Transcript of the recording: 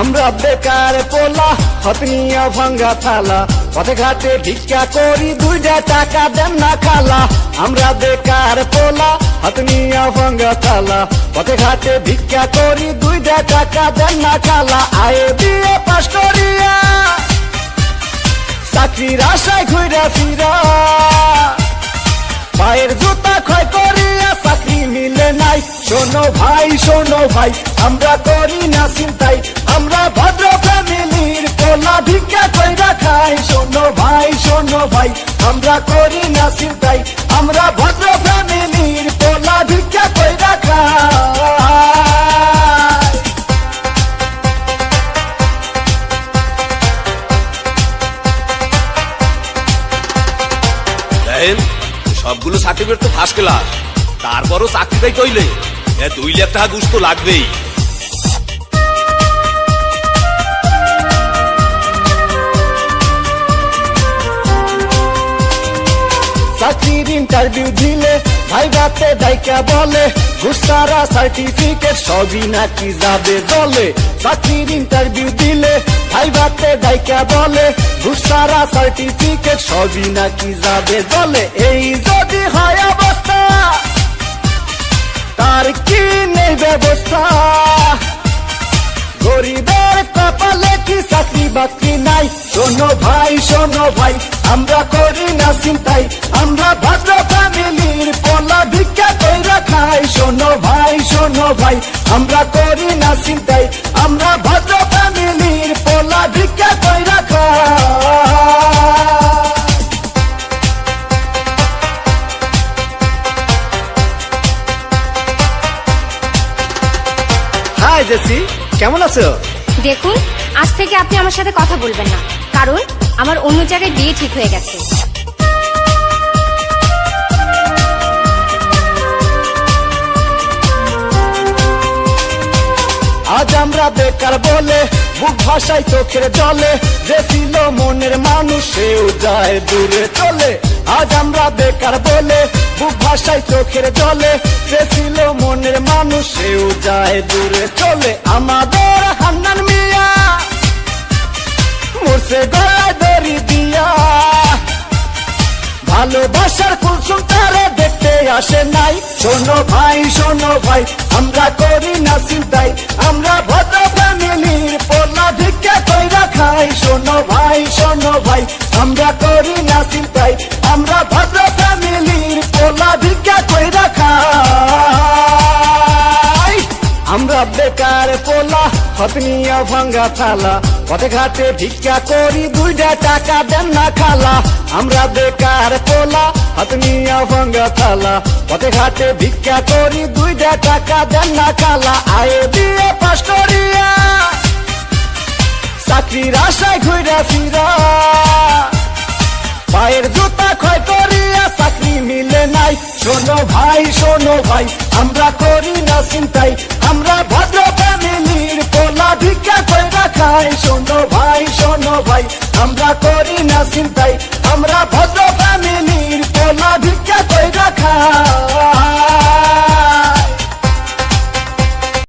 আমরা বেকার পোলা হতনিয়া ভাঙ্গা থালা, পথে ঘাটে ভিক্ষা করি, দুইটা টাকা দেন না খালা। আমরা বেকার পোলা হতনিয়া ভাঙ্গা থালা, পথে ঘাটে ভিক্ষা করি, দুইটা টাকা দেন না খালা। আয়ে দিয়ে পাশ করিয়া চাকরির আশায় ঘুরে ফিরা। পায়ের জুতা ক্ষয় নাই। শোনো ভাই শোনো ভাই, আমরা করি না চিন্তাই আমরা ভদ্র ফ্যামিলির পোলা ভিক্ষা কইরা খাই। শোনো ভাই শোনো ভাই, আমরা করি না চিন্তাই আমরা ভদ্র ফ্যামিলির পোলা ভিক্ষা কইরা খাই। সবগুলো সার্টিফিকেট তো ফার্স্ট ক্লাস তারপরও চাকরিটাই কইলে এ, দুই লাখ টাকা ঘুষ তো লাগবেই। চাকরির ইন্টারভিউ দিলে ভাই বাতে ডাইকা বলে ঘুষারা সার্টিফিকেট সবই নাকি যাবে দলে চাকরির ইন্টারভিউ দিলে ভাই বাতে ডাইকা বলে ঘুষারা সার্টিফিকেট সবই নাকি যাবে দলে এই যদি হয় অবস্থা তার কি নেই ব্যবস্থা। গরিবের কপালে কি চাকরি বাকরি নাই? শোনো ভাই শোনো ভাই, আমরা করি না চিন্তাই আমরা ভদ্র ফ্যামিলির পোলা ভিক্ষা কইরা খাই। শোনো ভাই শোনো ভাই, আমরা করি না চিন্তাই আমরা ভদ্র ফ্যামিলির পোলা ভিক্ষা কইরা খাই। Hi Jessie. কেমন আছো? দেখুন আজ থেকে আপনি আমার সাথে কথা বলবেন না কারণ আমার অন্য জায়গায় বিয়ে ঠিক হয়ে গেছে। আজ আমরা বেকার বলে বুক ভাষায় চোখের জলে যে ছিল মনের মানুষেও যায় দূরে চলে। আজ আমরা বেকার বলে বুক ভাষায় চোখের জলে। যে ছিল মনের মানুষ, সেও যায় দূরে চলে। আমাদের হান্নান মিয়া মোরসে গলায় দড়ি দিয়া। ভালোবাসার কুলসুম তারা দেখতে আসে নাই। শোনো ভাই শোনো ভাই, আমরা করি না চিন্তাই আমরা ভদ্র চিন্তাই আমরা ভদ্র ফ্যামিলির পোলা ভিক্ষা কইরা খাই। আমরা বেকার পোলা হতনিয়া ভাঙ্গা থালা পথে ঘাটে ভিক্ষা করি দুইটা টাকা দেন না খালা। আমরা বেকার পোলা হতনিয়া ভাঙ্গা থালা পথে ঘাটে ভিক্ষা করি দুইটা টাকা দেন না খালা। আয়ে দিয়ে পাশ করিয়া, চাকরির আশায় ঘুরে ফিরা। পায়ের জুতা ক্ষয় করিয়া চাকরি মিলে নাই। শোনো ভাই শোনো ভাই, আমরা করি না চিন্তাই আমরা ভদ্র ফ্যামিলির পোলা ভিক্ষা করে খাই শোনো ভাই শোনো ভাই, আমরা করি না চিন্তাই